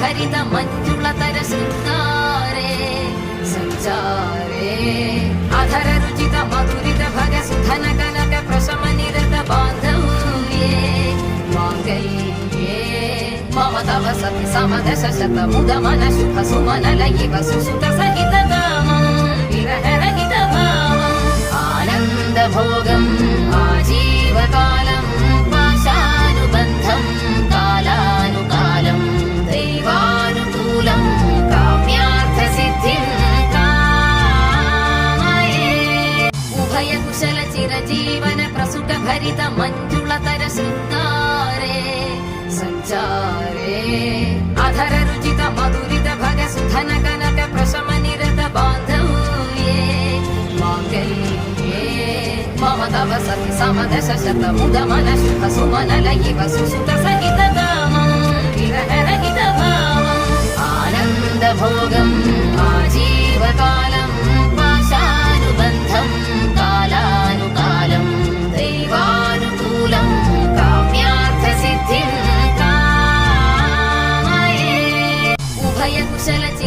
करित सञ्चारे अधररुचित मधुरित भगसुधन कनक प्रशमनिरत बान्धव्ये। माङ्गल्ये मम तव सत्समधतमुदमन सुख सुमनयिकुसुत सहित भरित मञ्जुलतर शृङ्गारे सञ्चारे। अधर रुचित मधुरित भग सुधन कनक प्रशम निरत बान्धव्ये। माङ्गल्ये मम तव सति समदश शत मुदमन शुभ सुमन लयिव सुसुत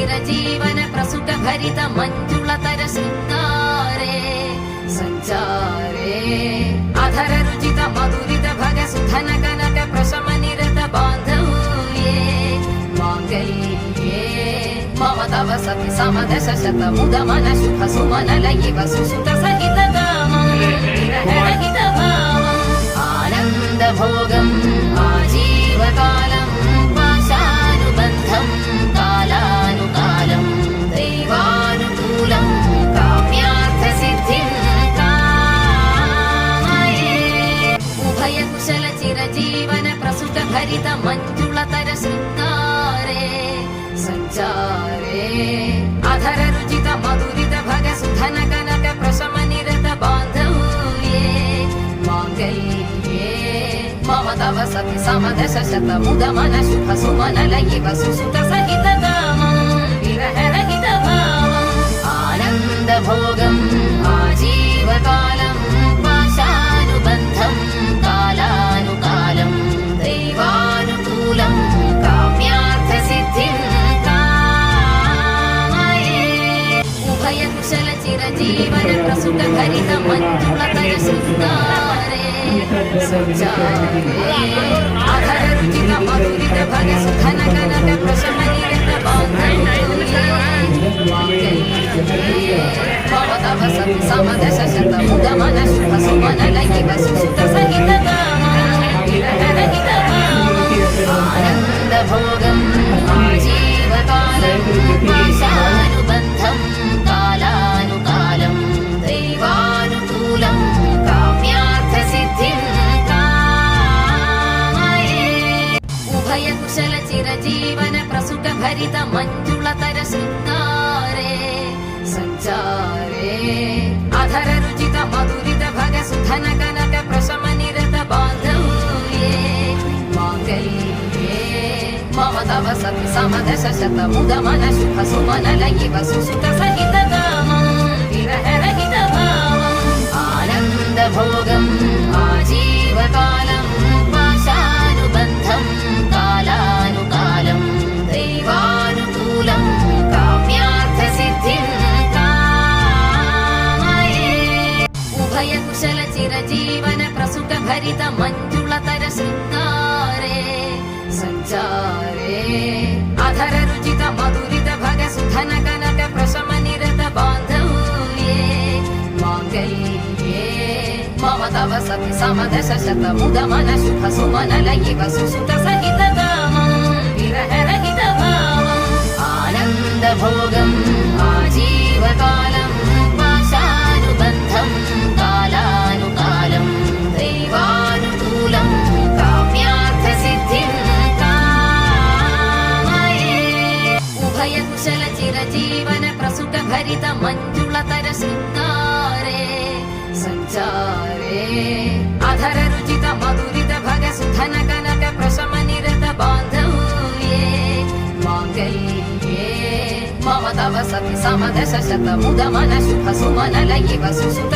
चिरजीवन प्रसुख भरित मञ्जुलतर शृङ्गारे सञ्चारे अधर रुचित मधुरित भग सुधन कनक प्रशम निरत बान्धव्ये माङ्गल्ये मम तव सति समदश शत मुदमन शुभ सुमन लयिव सुसुत सहित भावम् आनन्दभोगम् आजीवकालम् चिरजीवन प्रसुख भरित मञ्जुलतर शृङ्गारे सञ्चारे। अधर रुचित मधुरित भग सुधन कनक प्रशम निरत माङ्गल्ये मम तव सति समदश शत मुदमन शुभ सुमन लयिव सुसुत सहित प्रसुख भरित मञ्जुलतर शृङ्गारे सञ्चारे अधर रुचित मधुरित भग सुधन कनक प्रशम निरत बान्धव्ये भव तव सति समदश शत मुदमन शुभ सुमन चिरजीवन प्रसुख भरित मञ्जुलतर शृङ्गारे सञ्चारे। अधर रुचित मधुरित भग सुधन कनक प्रशम निरत बान्धव्ये माङ्गल्ये मम तव सति समदश शत मुदमन शुभ सुमन सहित प्रसुख भरित मञ्जुलतर शृङ्गारे सञ्चारे अधर रुचित मधुरित भग सुधन कनक प्रशम निरत बान्धव्ये माङ्गल्ये मम तव सति समदश शत मुदमन शुभ सुमन लयिव सुसुत सहित कामम् विरहरहित भावम् आनन्दभोगम् प्रसुख भरित मञ्जुलतर शृङ्गारे सञ्चारे अधर रुचित मधुरित भग सुधन कनक प्रशम निरत बान्धव्ये माङ्गल्ये मम तव सति समदश शत मुदमन शुभ सुमन लयिव सुसुत